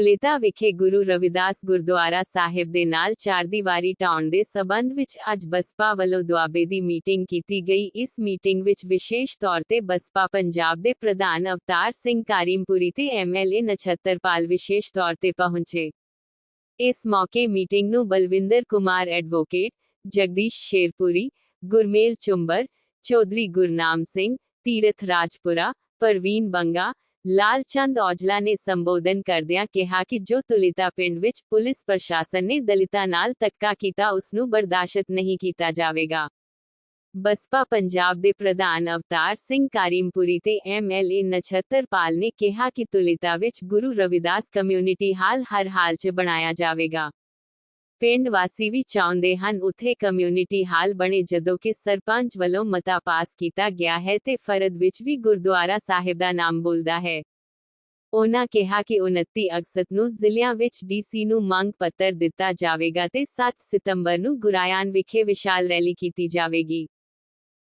ਤੁਲੇਤਾ ਵਿਖੇ ਗੁਰੂ ਰਵਿਦਾਸ ਗੁਰਦੁਆਰਾ ਸਾਹਿਬ ਦੇ ਨਾਲ ਚਾਰਦੀਵਾਰੀ ਢਾਉਣ ਦੇ ਸਬੰਧ ਵਿੱਚ ਅੱਜ ਬਸਪਾ ਵੱਲੋਂ ਦੁਆਬੇ ਦੀ ਮੀਟਿੰਗ ਕੀਤੀ ਗਈ। ਇਸ ਮੀਟਿੰਗ ਵਿੱਚ ਵਿਸ਼ੇਸ਼ ਤੌਰ ਤੇ ਬਸਪਾ ਪੰਜਾਬ ਦੇ ਪ੍ਰਧਾਨ ਅਵਤਾਰ ਸਿੰਘ ਕਾਰੀਮਪੁਰੀ ਤੇ ਐਮਐਲਏ ਨਛੱਤਰਪਾਲ ਵਿਸ਼ੇਸ਼ ਤੌਰ ਤੇ ਪਹੁੰਚੇ। ਇਸ ਮੌਕੇ ਮੀਟਿੰਗ ਨੂੰ ਬਲਵਿੰਦਰ ਕੁਮਾਰ ਐਡਵੋਕੇਟ, ਜਗਦੀਸ਼ ਸ਼ੇਰਪੁਰੀ, ਗੁਰਮੇਲ ਚੁੰਬਰ, ਚੌਧਰੀ ਗੁਰਨਾਮ ਸਿੰਘ, ਤੀਰਥ ਰਾਜਪੁਰਾ, ਪਰਵੀਨ ਬੰਗਾ ਲਾਲ ਚੰਦ ਔਜਲਾ ਨੇ ਸੰਬੋਧਨ ਕਰਦਿਆਂ ਕਿਹਾ ਕਿ ਜੋ ਤੁਲਿਤਾ ਪਿੰਡ ਵਿੱਚ ਪੁਲਿਸ ਪ੍ਰਸ਼ਾਸਨ ਨੇ ਦਲਿਤਾਂ ਨਾਲ ਧੱਕਾ ਕੀਤਾ, ਉਸ ਨੂੰ ਬਰਦਾਸ਼ਤ ਨਹੀਂ ਕੀਤਾ ਜਾਵੇਗਾ। ਬਸਪਾ ਪੰਜਾਬ ਦੇ ਪ੍ਰਧਾਨ ਅਵਤਾਰ ਸਿੰਘ ਕਾਰੀਮਪੁਰੀ ਤੇ ਐਮਐਲਏ ਨਛੱਤਰਪਾਲ ਨੇ ਕਿਹਾ ਕਿ ਤੁਲਿਤਾ ਵਿੱਚ ਗੁਰੂ ਰਵਿਦਾਸ ਕਮਿਊਨਿਟੀ ਹਾਲ ਹਰ ਹਾਲ 'ਚ ਬਣਾਇਆ ਜਾਵੇਗਾ। ਪਿੰਡ ਵਾਸੀ ਵੀ ਚਾਹੁੰਦੇ ਹਨ ਉੱਥੇ ਕਮਿਊਨਿਟੀ ਹਾਲ ਬਣੇ ਜਦੋਂ ਕਿ ਸਰਪੰਚ ਵੱਲੋਂ ਮਤਾ ਪਾਸ ਕੀਤਾ ਗਿਆ ਹੈ ਤੇ ਫਰਦ ਵਿੱਚ ਵੀ ਗੁਰਦੁਆਰਾ ਸਾਹਿਬ ਦਾ ਨਾਮ ਬੋਲਦਾ ਹੈ। ਉਹਨਾਂ ਕਿਹਾ ਕਿ 29 ਅਗਸਤ ਨੂੰ ਜ਼ਿਲ੍ਹਿਆਂ ਵਿੱਚ ਡੀਸੀ ਨੂੰ ਮੰਗ ਪੱਤਰ ਦਿੱਤਾ ਜਾਵੇਗਾ ਤੇ 7 ਸਤੰਬਰ ਨੂੰ ਗੁਰਾਇਆਨ ਵਿਖੇ ਵਿਸ਼ਾਲ ਰੈਲੀ ਕੀਤੀ ਜਾਵੇਗੀ।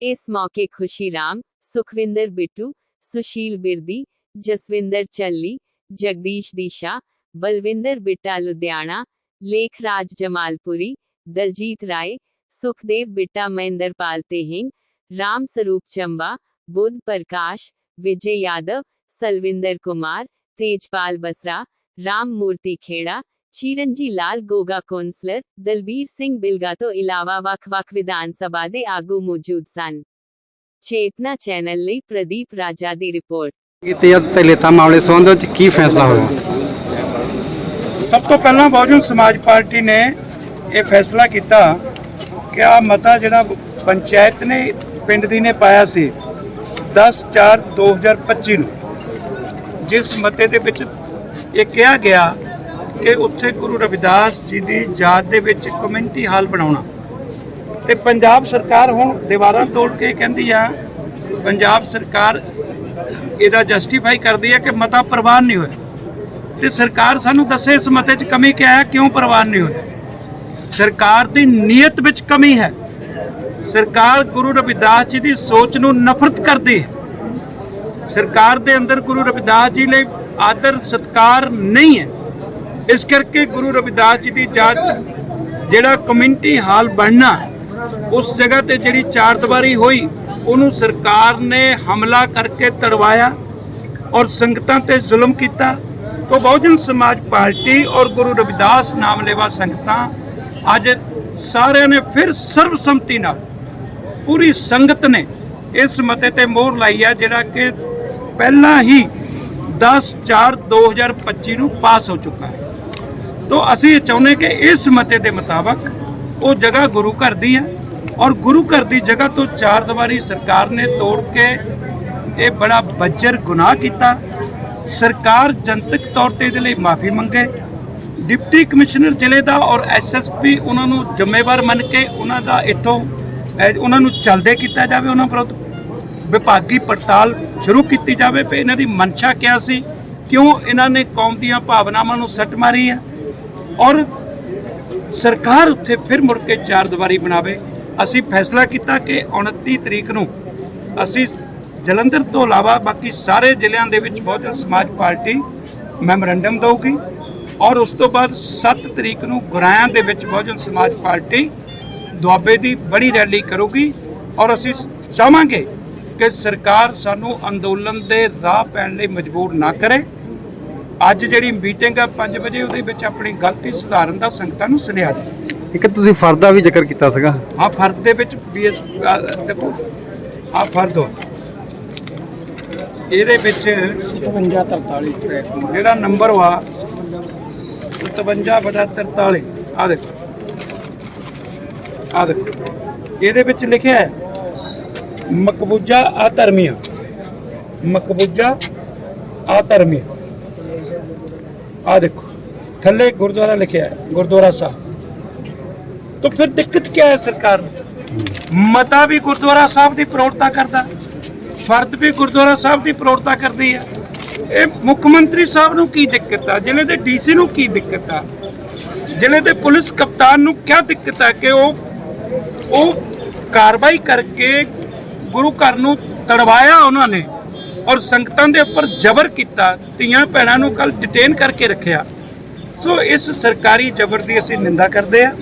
ਇਸ ਮੌਕੇ ਖੁਸ਼ੀ ਰਾਮ, ਸੁਖਵਿੰਦਰ ਬਿੱਟੂ, ਸੁਸ਼ੀਲ ਬਿਰਦੀ, ਜਸਵਿੰਦਰ ਚੱਲੀ ਜਗਦੀਸ਼ ਦੀਸ਼ਾ, ਬਲਵਿੰਦਰ ਬਿੱਟਾ ਲੁਧਿਆਣਾ ਲੇਖ ਰਾਜ ਜਮਾਲਪੁਰੀ ਦਲਜੀਤ ਰਾਏ ਸੁਖਦੇਵ ਬਿੱਟਾ ਮਹਿੰਦਰਪਾਲ ਤੇਹਿੰਗ ਰਾਮ ਸਰੂਪ ਚੰਬਾ ਬੁੱਧ ਪ੍ਰਕਾਸ਼ ਵਿਜੇ ਯਾਦਵ ਸਲਵਿੰਦਰ ਕੁਮਾਰ ਤੇਜਪਾਲ ਬਸਰਾ ਰਾਮ ਮੂਰਤੀ ਖੇੜਾ ਚਿਰੰਜੀ ਲਾਲ ਗੋਗਾ ਕੌਂਸਲਰ ਦਲਬੀਰ ਸਿੰਘ ਬਿਲਗਾ ਤੋਂ ਇਲਾਵਾ ਵੱਖ-ਵੱਖ ਵਿਧਾਨ ਸਭਾ ਦੇ ਆਗੂ ਮੌਜੂਦ ਸਨ ਚੇਤਨਾ ਚੈਨਲ ਲਈ ਪ੍ਰਦੀਪ ਰਾਜਾ ਦੀ ਰਿਪੋਰਟ ਕੀਤੀ ਹੈ ਤੇ ਲੇਤਾ ਮਾਮਲੇ ਸੰਬੰਧ ਵਿੱਚ ਕੀ ਫੈਸਲਾ ਹੋਇਆ ਸਭ ਤੋਂ ਪਹਿਲਾਂ ਬਹੁਜਨ ਸਮਾਜ ਪਾਰਟੀ ਨੇ ਇਹ ਫੈਸਲਾ ਕੀਤਾ ਕਿ ਆ ਮਤਾ ਜਿਹੜਾ ਪੰਚਾਇਤ ਨੇ, ਪਿੰਡ ਦੀ ਨੇ ਪਾਇਆ ਸੀ 10 4 2025 ਨੂੰ, ਜਿਸ ਮਤੇ ਦੇ ਵਿੱਚ ਇਹ ਕਿਹਾ ਗਿਆ ਕਿ ਉੱਥੇ ਗੁਰੂ ਰਵਿਦਾਸ ਜੀ ਦੀ ਯਾਦ ਦੇ ਵਿੱਚ ਕਮਿਊਨਿਟੀ ਹਾਲ ਬਣਾਉਣਾ। ਤੇ ਪੰਜਾਬ ਸਰਕਾਰ ਹੁਣ ਦੀਵਾਰਾਂ ਤੋੜ ਕੇ ਕਹਿੰਦੀ ਆ, ਪੰਜਾਬ ਸਰਕਾਰ ਇਹਦਾ ਜਸਟੀਫਾਈ ਕਰਦੀ ਹੈ ਕਿ ਮਤਾ ਪ੍ਰਵਾਨ ਨਹੀਂ ਹੋਇਆ। ਤੇ ਸਰਕਾਰ ਸਾਨੂੰ ਦੱਸੇ ਇਸ ਮਤੇ 'ਚ ਕਮੀ ਕਿਆ ਹੈ, ਕਿਉਂ ਪ੍ਰਵਾਨ ਨਹੀਂ ਹੋਈ? ਸਰਕਾਰ ਦੀ ਨੀਅਤ ਵਿੱਚ ਕਮੀ ਹੈ। ਸਰਕਾਰ ਗੁਰੂ ਰਵਿਦਾਸ ਜੀ ਦੀ ਸੋਚ ਨੂੰ ਨਫ਼ਰਤ ਕਰਦੀ ਹੈ। ਸਰਕਾਰ ਦੇ ਅੰਦਰ ਗੁਰੂ ਰਵਿਦਾਸ ਜੀ ਲਈ ਆਦਰ, ਸਤਕਾਰ ਨਹੀਂ ਹੈ। ਇਸ ਕਰਕੇ ਗੁਰੂ ਰਵਿਦਾਸ ਜੀ ਦੀ ਜਾਤ, ਜਿਹੜਾ ਕਮਿਊਨਿਟੀ ਹਾਲ ਬਣਨਾ, ਉਸ ਜਗ੍ਹਾ ਤੇ ਜਿਹੜੀ ਚਾਰ ਦੀਵਾਰੀ ਹੋਈ, ਉਹਨੂੰ ਸਰਕਾਰ ਨੇ ਹਮਲਾ ਕਰਕੇ ਤੜਵਾਇਆ ਔਰ ਸੰਗਤਾਂ ਤੇ ਜ਼ੁਲਮ ਕੀਤਾ। ਤੋਂ ਬਹੁਜਨ ਸਮਾਜ ਪਾਰਟੀ ਔਰ ਗੁਰੂ ਰਵਿਦਾਸ ਨਾਮ ਲੈਵਾ ਸੰਗਤਾਂ ਅੱਜ ਸਾਰਿਆਂ ਨੇ ਫਿਰ ਸਰਬਸੰਮਤੀ ਨਾਲ ਪੂਰੀ ਸੰਗਤ ਨੇ ਇਸ ਮਤੇ ਤੇ ਮੋਹਰ ਲਾਈ ਹੈ ਜਿਹੜਾ ਕਿ ਪਹਿਲਾਂ ਹੀ 10 4 2025 ਨੂੰ ਪਾਸ ਹੋ ਚੁੱਕਾ ਹੈ। ਤੋਂ ਅਸੀਂ ਇਹ ਚਾਹੁੰਦੇ ਕਿ ਇਸ ਮਤੇ ਦੇ ਮੁਤਾਬਕ ਉਹ ਜਗ੍ਹਾ ਗੁਰੂ ਘਰ ਦੀ ਹੈ ਔਰ ਗੁਰੂ ਘਰ ਦੀ ਜਗ੍ਹਾ ਤੋਂ ਚਾਰ ਦੀਵਾਰੀ ਸਰਕਾਰ ਨੇ ਤੋੜ ਕੇ ਇਹ ਬੜਾ ਬੱਜਰ ਗੁਨਾਹ ਕੀਤਾ। ਸਰਕਾਰ ਜਨਤਕ ਤੌਰ ਤੇ ਇਹਦੇ ਲਈ ਮਾਫੀ ਮੰਗੇ। ਡਿਪਟੀ ਕਮਿਸ਼ਨਰ ਜ਼ਿਲ੍ਹੇ ਦਾ ਔਰ ਐਸਐਸਪੀ ਉਹਨਾਂ ਨੂੰ ਜ਼ਿੰਮੇਵਾਰ ਮੰਨ ਕੇ ਉਹਨਾਂ ਦਾ ਇੱਥੋਂ ਉਹਨਾਂ ਨੂੰ ਚਲਦੇ ਕੀਤਾ ਜਾਵੇ, ਉਹਨਾਂ ਵਿਰੁੱਧ ਵਿਭਾਗੀ ਪੜਤਾਲ ਸ਼ੁਰੂ ਕੀਤੀ ਜਾਵੇ। ਵੀ ਇਹਨਾਂ ਦੀ ਮਨਸ਼ਾ ਕਿਆ ਸੀ? ਕਿਉਂ ਇਹਨਾਂ ਨੇ ਕੌਮ ਦੀਆਂ ਭਾਵਨਾਵਾਂ ਨੂੰ ਸੱਟ ਮਾਰੀ ਹੈ? ਔਰ ਸਰਕਾਰ ਉੱਥੇ ਫਿਰ ਮੁੜ ਕੇ ਚਾਰ ਦੀਵਾਰੀ ਬਣਾਵੇ। ਅਸੀਂ ਫੈਸਲਾ ਕੀਤਾ ਕਿ 29 ਤਰੀਕ ਨੂੰ ਅਸੀਂ ਜਲੰਧਰ ਤੋਂ ਇਲਾਵਾ ਬਾਕੀ ਸਾਰੇ ਜ਼ਿਲ੍ਹਿਆਂ ਦੇ ਵਿੱਚ ਬਹੁਜਨ ਸਮਾਜ ਪਾਰਟੀ ਮੈਮੋਰੰਡਮ ਦਊਗੀ ਔਰ ਉਸ ਤੋਂ ਬਾਅਦ 7 ਤਰੀਕ ਨੂੰ ਗੁਰਾਇਆਂ ਦੇ ਵਿੱਚ ਬਹੁਜਨ ਸਮਾਜ ਪਾਰਟੀ ਦੁਆਬੇ ਦੀ ਬੜੀ ਰੈਲੀ ਕਰੂਗੀ ਔਰ ਅਸੀਂ ਚਾਹਾਂਗੇ ਕਿ ਸਰਕਾਰ ਸਾਨੂੰ ਅੰਦੋਲਨ ਦੇ ਰਾਹ ਪੈਣ ਲਈ ਮਜਬੂਰ ਨਾ ਕਰੇ। ਅੱਜ ਜਿਹੜੀ ਮੀਟਿੰਗ ਆ 5 ਵਜੇ ਉਹਦੇ ਵਿੱਚ ਆਪਣੀ ਗਲਤੀ ਸੁਧਾਰਨ ਦਾ ਸੰਗਤਾਂ ਨੂੰ ਸੁਨੇਹਾ ਦੇ ਇੱਕ ਤੁਸੀਂ ਫਰਦ ਦਾ ਵੀ ਜ਼ਿਕਰ ਕੀਤਾ ਸੀਗਾ। ਹਾਂ ਫਰਦ ਦੇ ਵਿੱਚ ਬੀਐਸ ਦੇਖੋ ਆ ਫਰਦ ਹੋ। ਇਹਦੇ ਵਿੱਚ 5743 ਜਿਹੜਾ ਨੰਬਰ ਵਾ 5743 ਆ ਦੇਖੋ। ਆ ਦੇਖੋ। ਇਹਦੇ ਵਿੱਚ ਲਿਖਿਆ ਹੈ ਮਕਬੂਜਾ ਆ ਧਰਮੀਆਂ ਮਕਬੂਜਾ ਆ ਧਰਮੀਆਂ ਆ ਦੇਖੋ। ਥੱਲੇ ਗੁਰਦੁਆਰਾ ਲਿਖਿਆ ਹੈ ਗੁਰਦੁਆਰਾ ਸਾਹਿਬ। ਤਾਂ ਫਿਰ ਦਿੱਕਤ ਕੀ ਹੈ ਸਰਕਾਰ ਨੂੰ? ਮਤਾ ਵੀ ਗੁਰਦੁਆਰਾ ਸਾਹਿਬ ਦੀ ਪ੍ਰੋੜਤਾ ਕਰਦਾ। ਫਰਦ ਵੀ ਗੁਰਦੁਆਰਾ ਸਾਹਿਬ ਦੀ ਪ੍ਰੋੜਤਾ ਕਰਦੀ ਹੈ। ਇਹ ਮੁੱਖ ਮੰਤਰੀ ਸਾਹਿਬ ਨੂੰ ਕੀ ਦਿੱਕਤ ਆ? ਜ਼ਿਲ੍ਹੇ ਦੇ ਡੀਸੀ ਨੂੰ ਕੀ ਦਿੱਕਤ ਆ? ਜ਼ਿਲ੍ਹੇ ਦੇ ਪੁਲਿਸ ਕਪਤਾਨ ਨੂੰ ਕੀ ਦਿੱਕਤ ਆ ਕਿ ਉਹ ਉਹ ਕਾਰਵਾਈ ਕਰਕੇ ਗੁਰੂ ਘਰ ਨੂੰ ਤੜਵਾਇਆ ਉਹਨਾਂ ਨੇ ਔਰ ਸੰਗਤਾਂ ਦੇ ਉੱਪਰ ਜ਼ਬਰ ਕੀਤਾ, ਧੀਆਂ ਭੈਣਾਂ ਨੂੰ ਕੱਲ ਡਿਟੇਨ ਕਰਕੇ ਰੱਖਿਆ। ਸੋ ਇਸ ਸਰਕਾਰੀ ਜ਼ਬਰ ਦੀ ਅਸੀਂ ਨਿੰਦਾ ਕਰਦੇ ਆ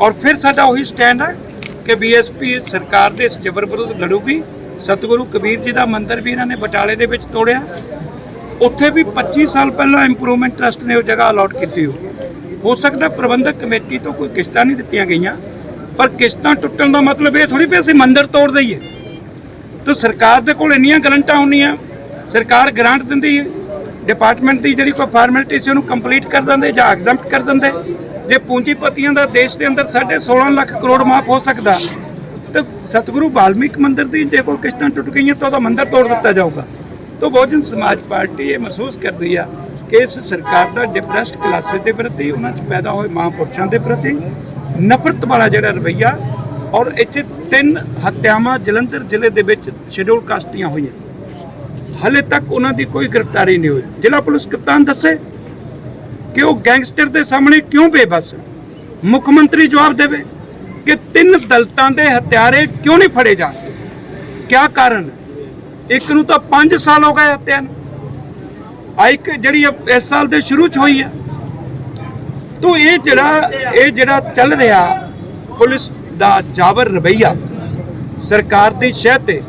ਔਰ ਫਿਰ ਸਾਡਾ ਉਹੀ ਸਟੈਂਡ ਹੈ ਕਿ ਬੀਐਸਪੀ ਸਰਕਾਰ ਦੇ ਇਸ ਜ਼ਬਰ ਵਿਰੁੱਧ ਲੜੂਗੀ। ਸਤਿਗੁਰੂ ਕਬੀਰ ਜੀ ਦਾ ਮੰਦਿਰ ਵੀ ਇਹਨਾਂ ਨੇ ਬਟਾਲੇ ਦੇ ਵਿੱਚ ਤੋੜਿਆ। ਉੱਥੇ ਵੀ 25 ਸਾਲ ਪਹਿਲਾਂ ਇੰਪਰੂਵਮੈਂਟ ਟਰਸਟ ਨੇ ਉਹ ਜਗ੍ਹਾ ਅਲਾਟ ਕੀਤੀ ਹੋ ਹੋ ਸਕਦਾ ਪ੍ਰਬੰਧਕ ਕਮੇਟੀ ਤੋਂ ਕੋਈ ਕਿਸ਼ਤਾਂ ਨਹੀਂ ਦਿੱਤੀਆਂ ਗਈਆਂ, ਪਰ ਕਿਸ਼ਤਾਂ ਟੁੱਟਣ ਦਾ ਮਤਲਬ ਇਹ ਥੋੜੀ ਵੀ ਅਸੀਂ ਮੰਦਿਰ ਤੋੜ ਦਈਏ। ਤਾਂ ਸਰਕਾਰ ਦੇ ਕੋਲ ਇੰਨੀਆਂ ਗਰੰਟਾਂ ਹੁੰਦੀਆਂ, ਸਰਕਾਰ ਗ੍ਰਾਂਟ ਦਿੰਦੀ ਹੈ ਡਿਪਾਰਟਮੈਂਟ ਦੀ ਜਿਹੜੀ ਕੋਈ ਫਾਰਮੈਲਿਟੀ ਸੀ ਉਹਨੂੰ ਕੰਪਲੀਟ ਕਰ ਦਿੰਦੇ ਜਾਂ ਐਗਜ਼ੈਂਪਟ ਕਰ ਦਿੰਦੇ। ਜੇ ਪੂੰਜੀਪਤੀਆਂ ਦਾ ਦੇਸ਼ ਦੇ ਅੰਦਰ ਸਾਢੇ 16 ਲੱਖ ਕਰੋੜ ਮਾਫ ਹੋ ਸਕਦਾ ਤਾਂ ਸਤਿਗੁਰੂ ਵਾਲਮੀਕ ਮੰਦਿਰ ਦੀ ਜੇ ਕੋਈ ਕਿਸ਼ਤਾਂ ਟੁੱਟ ਗਈਆਂ ਤਾਂ ਉਹਦਾ ਮੰਦਿਰ ਤੋੜ ਦਿੱਤਾ ਜਾਊਗਾ। ਤਾਂ ਬਹੁਜਨ ਸਮਾਜ ਪਾਰਟੀ ਇਹ ਮਹਿਸੂਸ ਕਰਦੀ ਆ ਕਿ ਇਸ ਸਰਕਾਰ ਦਾ ਡਿਪਰੈਸਡ ਕਲਾਸਿਸ ਦੇ ਪ੍ਰਤੀ, ਉਹਨਾਂ 'ਚ ਪੈਦਾ ਹੋਏ ਮਹਾਂਪੁਰਸ਼ਾਂ ਦੇ ਪ੍ਰਤੀ ਨਫ਼ਰਤ ਵਾਲਾ ਜਿਹੜਾ ਰਵੱਈਆ ਔਰ ਇੱਥੇ ਤਿੰਨ ਹੱਤਿਆਵਾਂ ਜਲੰਧਰ ਜ਼ਿਲ੍ਹੇ ਦੇ ਵਿੱਚ ਸ਼ਡਿਊਲ ਕਾਸਟੀਆਂ ਹੋਈਆਂ। ਹਲੇ ਤੱਕ ਉਹਨਾਂ ਦੀ ਕੋਈ ਗ੍ਰਿਫਤਾਰੀ ਨਹੀਂ ਹੋਈ। ਜ਼ਿਲ੍ਹਾ ਪੁਲਿਸ ਕਪਤਾਨ ਦੱਸੇ ਕਿ ਉਹ ਗੈਂਗਸਟਰ ਦੇ ਸਾਹਮਣੇ ਕਿਉਂ ਬੇਬਸ? ਮੁੱਖ ਮੰਤਰੀ ਜਵਾਬ ਦੇਵੇ। ਕਿ ਤਿੰਨ ਦਲਤਾਂ ਦੇ ਹਥਿਆਰੇ ਕਿਉਂ ਨਹੀਂ ਫੜੇ ਜਾ ਕਿਆ ਕਾਰਨ? ਇੱਕ ਨੂੰ ਤਾਂ 5 ਸਾਲ ਹੋ ਗਏ ਹੱਤਿਆ ਨੂੰ। ਆ ਇੱਕ ਜਿਹੜੀ ਇਸ ਸਾਲ ਦੇ ਸ਼ੁਰੂ ਚ ਹੋਈ ਹੈ। ਤੋ ਇਹ ਜਿਹੜਾ ਇਹ ਜਿਹੜਾ ਚੱਲ ਰਿਹਾ ਪੁਲਿਸ ਦਾ ਜਾਬਰ ਰਵਈਆ ਸਰਕਾਰ ਦੀ ਸ਼ਹਿ ਤੇ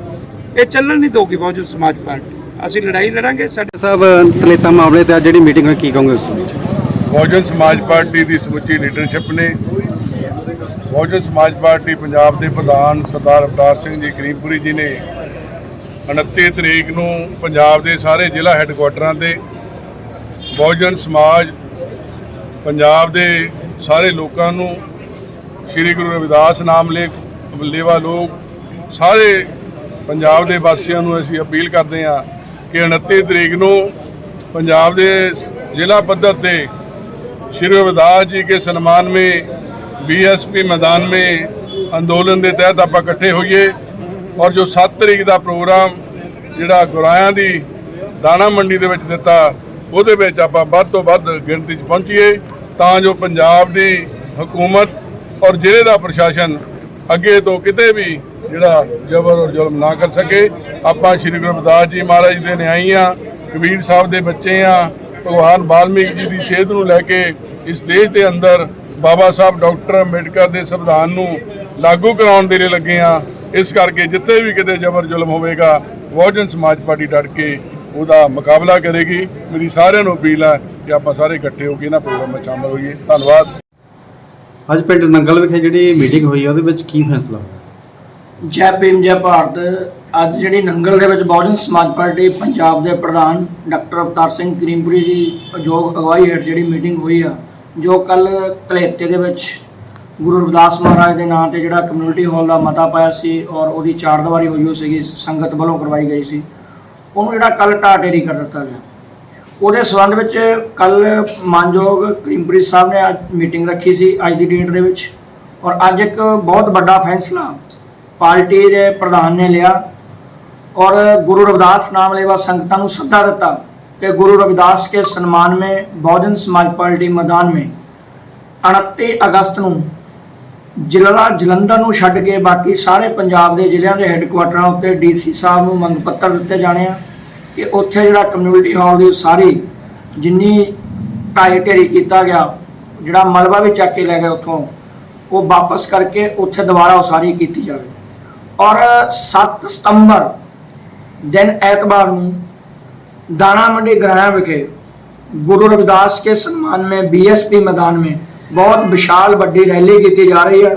ਇਹ ਚੱਲਣ ਨਹੀਂ ਦੋਗੀ ਬਹੁਜਨ ਸਮਾਜ ਪਾਰਟੀ। ਅਸੀਂ ਲੜਾਈ ਲੜਾਂਗੇ ਸਾਡੇ ਸਾਹਿਬ ਤਲੇਤਾ ਮਾਮਲੇ ਤੇ ਅੱਜ ਜਿਹੜੀ ਮੀਟਿੰਗ ਹੋਈ ਕੀ ਕਹੋਗੇ ਉਸ ਵਿੱਚ? ਬਹੁਜਨ ਸਮਾਜ ਪਾਰਟੀ ਦੀ ਸਮੁੱਚੀ ਲੀਡਰਸ਼ਿਪ ਨੇ ਬਹੁਜਨ ਸਮਾਜ ਪਾਰਟੀ ਪੰਜਾਬ ਦੇ ਪ੍ਰਧਾਨ ਸਰਦਾਰ ਅਵਤਾਰ ਸਿੰਘ ਜੀ ਕਰੀਮਪੁਰੀ ਜੀ ਨੇ 29 ਤਰੀਕ ਨੂੰ ਪੰਜਾਬ ਦੇ ਸਾਰੇ ਜ਼ਿਲ੍ਹਾ ਹੈੱਡਕੁਆਟਰਾਂ ਤੇ ਬਹੁਜਨ ਸਮਾਜ ਪੰਜਾਬ ਦੇ ਸਾਰੇ ਲੋਕਾਂ ਨੂੰ ਸ੍ਰੀ ਗੁਰੂ ਰਵਿਦਾਸ ਨਾਮ ਲੈ ਲੇਵਾ ਲੋਕ, ਸਾਰੇ ਪੰਜਾਬ ਦੇ ਵਾਸੀਆਂ ਨੂੰ ਅਸੀਂ ਅਪੀਲ ਕਰਦੇ ਹਾਂ ਕਿ 29 ਤਰੀਕ ਨੂੰ ਪੰਜਾਬ ਦੇ ਜ਼ਿਲ੍ਹਾ ਪੱਧਰ ਤੇ ਸ਼੍ਰੀ ਰਵਿਦਾਸ ਜੀ ਕੇ ਸਨਮਾਨ ਵਿੱਚ बीएसपी मैदान में ਅੰਦੋਲਨ ਦੇ ਤਹਿਤ ਆਪਾਂ ਇਕੱਠੇ ਹੋਈਏ ਔਰ ਜੋ 7 ਤਰੀਕ ਦਾ ਪ੍ਰੋਗਰਾਮ ਜਿਹੜਾ ਗੁਰਾਇਆਂ ਦੀ ਦਾਣਾ ਮੰਡੀ ਦੇ ਵਿੱਚ ਦਿੱਤਾ ਉਹਦੇ ਵਿੱਚ ਆਪਾਂ ਵੱਧ ਤੋਂ ਵੱਧ ਗਿਣਤੀ 'ਚ ਪਹੁੰਚੀਏ ਤਾਂ ਜੋ ਪੰਜਾਬ ਦੀ ਹਕੂਮਤ ਔਰ ਜ਼ਿਲ੍ਹੇ ਦਾ ਪ੍ਰਸ਼ਾਸਨ ਅੱਗੇ ਤੋਂ ਕਿਤੇ ਵੀ ਜਿਹੜਾ ਜ਼ਬਰ ਔਰ ਜ਼ੁਲਮ ਨਾ ਕਰ ਸਕੇ ਆਪਾਂ ਸ਼੍ਰੀ ਗੁਰੂ ਰਵਿਦਾਸ ਜੀ ਮਹਾਰਾਜ ਦੇ ਨਿਆਈ ਆ ਕਬੀਰ ਸਾਹਿਬ ਦੇ ਬੱਚੇ ਆ ਭਗਵਾਨ ਵਾਲਮੀਕ ਜੀ ਦੀ ਸੇਧ ਨੂੰ ਲੈ ਕੇ ਇਸ ਦੇਸ਼ ਦੇ ਅੰਦਰ ਬਾਬਾ ਸਾਹਿਬ ਡਾਕਟਰ ਅੰਬੇਡਕਰ ਦੇ ਸੰਵਿਧਾਨ ਨੂੰ ਲਾਗੂ ਕਰਾਉਣ ਦੇ ਲਈ ਲੱਗੇ ਆ ਇਸ ਕਰਕੇ ਜਿੱਥੇ ਵੀ ਕਿਤੇ ਜ਼ਬਰ ਜ਼ੁਲਮ ਹੋਵੇਗਾ ਬਹੁਜਨ ਸਮਾਜ ਪਾਰਟੀ ਡਟ ਕੇ ਉਹਦਾ ਮੁਕਾਬਲਾ ਕਰੇਗੀ। ਮੇਰੀ ਸਾਰਿਆਂ ਨੂੰ ਅਪੀਲ ਹੈ ਕਿ ਆਪਾਂ ਸਾਰੇ ਇਕੱਠੇ ਹੋ ਕੇ ਇਹਨਾਂ ਪ੍ਰੋਗਰਾਮ ਵਿੱਚ ਸ਼ਾਮਲ ਹੋਈਏ। ਧੰਨਵਾਦ। ਅੱਜ ਪਿੰਡ ਨੰਗਲ ਵਿਖੇ ਜਿਹੜੀ ਮੀਟਿੰਗ ਹੋਈ ਆ ਉਹਦੇ ਵਿੱਚ ਕੀ ਫੈਸਲਾ ਹੋਇਆ? ਜੈ ਭੀਮ ਜੈ ਭਾਰਤ। ਅੱਜ ਜਿਹੜੀ ਨੰਗਲ ਦੇ ਵਿੱਚ ਬਹੁਜਨ ਸਮਾਜ ਪਾਰਟੀ ਪੰਜਾਬ ਦੇ ਪ੍ਰਧਾਨ ਡਾਕਟਰ ਅਵਤਾਰ ਸਿੰਘ ਕਰੀਮਪੁਰੀ ਜੀ ਯੋਗ ਅਗਵਾਈ ਹੇਠ ਜਿਹੜੀ ਮੀਟਿੰਗ ਹੋਈ ਆ ਜੋ ਕੱਲ ਕਲੇਤੇ ਦੇ ਵਿੱਚ ਗੁਰੂ ਰਵਿਦਾਸ ਮਹਾਰਾਜ ਦੇ ਨਾਂ ਤੇ ਜਿਹੜਾ ਕਮਿਊਨਿਟੀ ਹਾਲ ਦਾ ਮਤਾ ਪਾਇਆ ਸੀ ਔਰ ਉਹਦੀ ਚਾਰਦਵਾਰੀ ਹੋਈ ਹੋ ਸੀਗੀ, ਸੰਗਤ ਵੱਲੋਂ ਕਰਵਾਈ ਗਈ ਸੀ, ਉਹਨੂੰ ਜਿਹੜਾ ਕੱਲ ਟਾਟੇਰੀ ਕਰ ਦਿੱਤਾ ਗਿਆ। ਉਹਦੇ ਸੰਬੰਧ ਵਿੱਚ ਕੱਲ ਮਾਨਯੋਗ ਕ੍ਰਿੰਪਰੀ ਸਾਹਿਬ ਨੇ ਅੱਜ ਮੀਟਿੰਗ ਰੱਖੀ ਸੀ ਅੱਜ ਦੀ ਡੇਟ ਦੇ ਵਿੱਚ ਔਰ ਅੱਜ ਇੱਕ ਬਹੁਤ ਵੱਡਾ ਫੈਸਲਾ ਪਾਰਟੀ ਦੇ ਪ੍ਰਧਾਨ ਨੇ ਲਿਆ ਔਰ ਗੁਰੂ ਰਵਿਦਾਸ ਨਾਮ ਲੈਵਾ ਸੰਗਤਾਂ ਨੂੰ ਸੱਦਾ ਦਿੱਤਾ। ਕਿ ਗੁਰੂ ਰਵਿਦਾਸ ਕੇ ਸਨਮਾਨ में बहुजन समाज पार्टी मैदान में 29 ਅਗਸਤ ਨੂੰ ਜ਼ਿਲ੍ਹਾ ਜਲੰਧਰ ਨੂੰ ਛੱਡ ਕੇ ਬਾਕੀ ਸਾਰੇ ਪੰਜਾਬ ਦੇ ਜ਼ਿਲ੍ਹਿਆਂ ਦੇ ਹੈੱਡਕੁਆਟਰਾਂ ਉੱਤੇ ਡੀਸੀ ਸਾਹਿਬ ਨੂੰ ਮੰਗ ਪੱਤਰ ਦਿੱਤੇ ਜਾਣੇ ਆ ਕਿ ਉੱਥੇ ਜਿਹੜਾ ਕਮਿਊਨਿਟੀ ਹਾਲ ਦੀ ਸਾਰੀ ਜਿੰਨੀ ਢਾਈ ਢੇਰੀ ਕੀਤਾ ਗਿਆ ਜਿਹੜਾ ਮਲਬਾ ਵੀ ਚੱਕ ਕੇ ਲੈ ਗਏ ਉੱਥੋਂ ਉਹ ਵਾਪਸ ਕਰਕੇ ਉੱਥੇ ਦੁਬਾਰਾ ਉਸਾਰੀ ਕੀਤੀ ਜਾਵੇ ਔਰ 7 ਸਤੰਬਰ दिन एतवार ਨੂੰ दाना मंडी गराया विखे गुरु रविदास के सम्मान में बीएसपी मैदान में बहुत विशाल बड़ी रैली की जा रही है